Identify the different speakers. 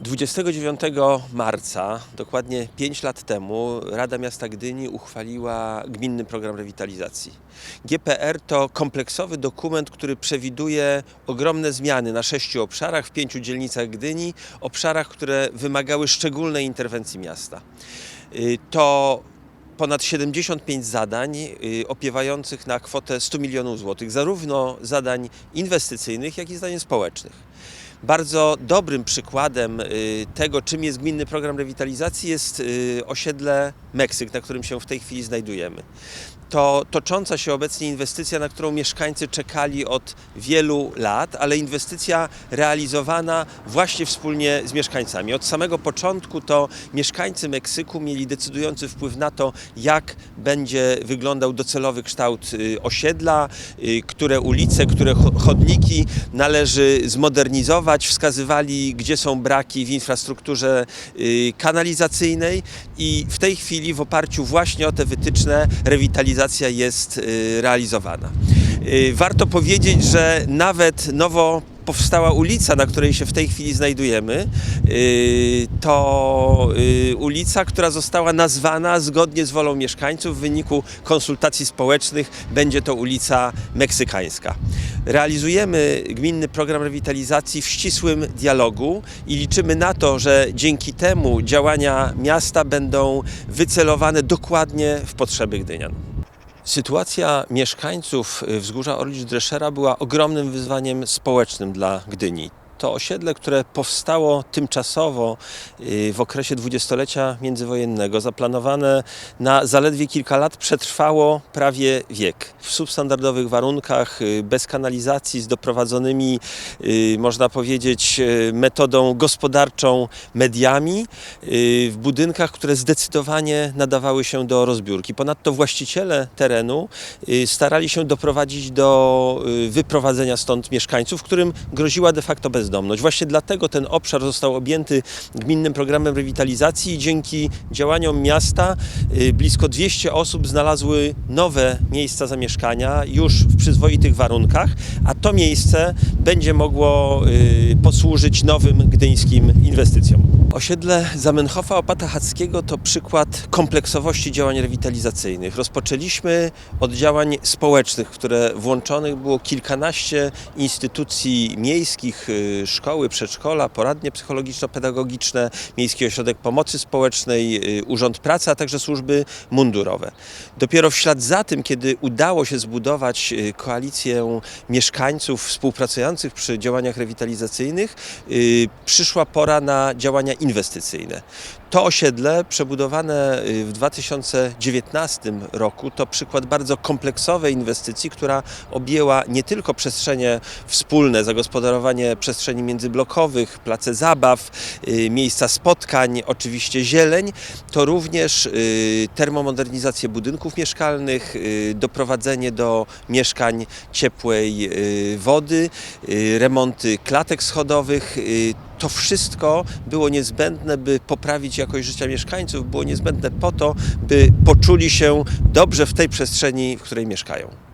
Speaker 1: 29 marca, dokładnie 5 lat temu, Rada Miasta Gdyni uchwaliła gminny program rewitalizacji. GPR to kompleksowy dokument, który przewiduje ogromne zmiany na sześciu obszarach, w pięciu dzielnicach Gdyni, obszarach, które wymagały szczególnej interwencji miasta. Y, To ponad 75 zadań y, opiewających na kwotę 100 milionów złotych, zarówno zadań inwestycyjnych, jak i zadań społecznych. Bardzo dobrym przykładem y, tego, czym jest gminny program rewitalizacji, jest y, osiedle Meksyk, na którym się w tej chwili znajdujemy. To tocząca się obecnie inwestycja, na którą mieszkańcy czekali od wielu lat, ale inwestycja realizowana właśnie wspólnie z mieszkańcami. Od samego początku to mieszkańcy Meksyku mieli decydujący wpływ na to, jak będzie wyglądał docelowy kształt y, osiedla, które ulice, które cho- chodniki należy zmodernizować, wskazywali, gdzie są braki w infrastrukturze y, kanalizacyjnej i w tej chwili w oparciu właśnie o te wytyczne rewitalizacja jest y, realizowana. Y, Warto powiedzieć, że nawet nowo powstała ulica, na której się w tej chwili znajdujemy, to ulica, która została nazwana zgodnie z wolą mieszkańców w wyniku konsultacji społecznych. Będzie to ulica Meksykańska. Realizujemy gminny program rewitalizacji w ścisłym dialogu i liczymy na to, że dzięki temu działania miasta będą wycelowane dokładnie w potrzeby Gdynian. Sytuacja mieszkańców wzgórza Orlicz-Dreszera była ogromnym wyzwaniem społecznym dla Gdyni. To osiedle, które powstało tymczasowo y, w okresie dwudziestolecia międzywojennego, zaplanowane na zaledwie kilka lat, przetrwało prawie wiek. W substandardowych warunkach, y, bez kanalizacji, z doprowadzonymi, y, można powiedzieć, metodą gospodarczą mediami, w budynkach, które zdecydowanie nadawały się do rozbiórki. Ponadto właściciele terenu starali się doprowadzić do wyprowadzenia stąd mieszkańców, którym groziła de facto bezdomność. Właśnie dlatego ten obszar został objęty gminnym programem rewitalizacji i dzięki działaniom miasta y, blisko 200 osób znalazły nowe miejsca zamieszkania już w przyzwoitych warunkach, a to miejsce będzie mogło y, posłużyć nowym gdyńskim inwestycjom. Osiedle Zamenhofa Opata Hackiego to przykład kompleksowości działań rewitalizacyjnych. Rozpoczęliśmy od działań społecznych, w które włączonych było kilkanaście instytucji miejskich, y, szkoły, przedszkola, poradnie psychologiczno-pedagogiczne, Miejski Ośrodek Pomocy Społecznej, y, Urząd Pracy, a także służby mundurowe. Dopiero w ślad za tym, kiedy udało się zbudować y, koalicję mieszkańców współpracujących przy działaniach rewitalizacyjnych, przyszła pora na działania inwestycyjne. To osiedle przebudowane y, w 2019 roku to przykład bardzo kompleksowej inwestycji, która objęła nie tylko przestrzenie wspólne, zagospodarowanie przestrzeni międzyblokowych, place zabaw, y, miejsca spotkań, oczywiście zieleń, to również y, termomodernizację budynków mieszkalnych, doprowadzenie do mieszkań ciepłej wody, remonty klatek schodowych. to wszystko było niezbędne, by poprawić jakość życia mieszkańców, było niezbędne po to, by poczuli się dobrze w tej przestrzeni, w której mieszkają.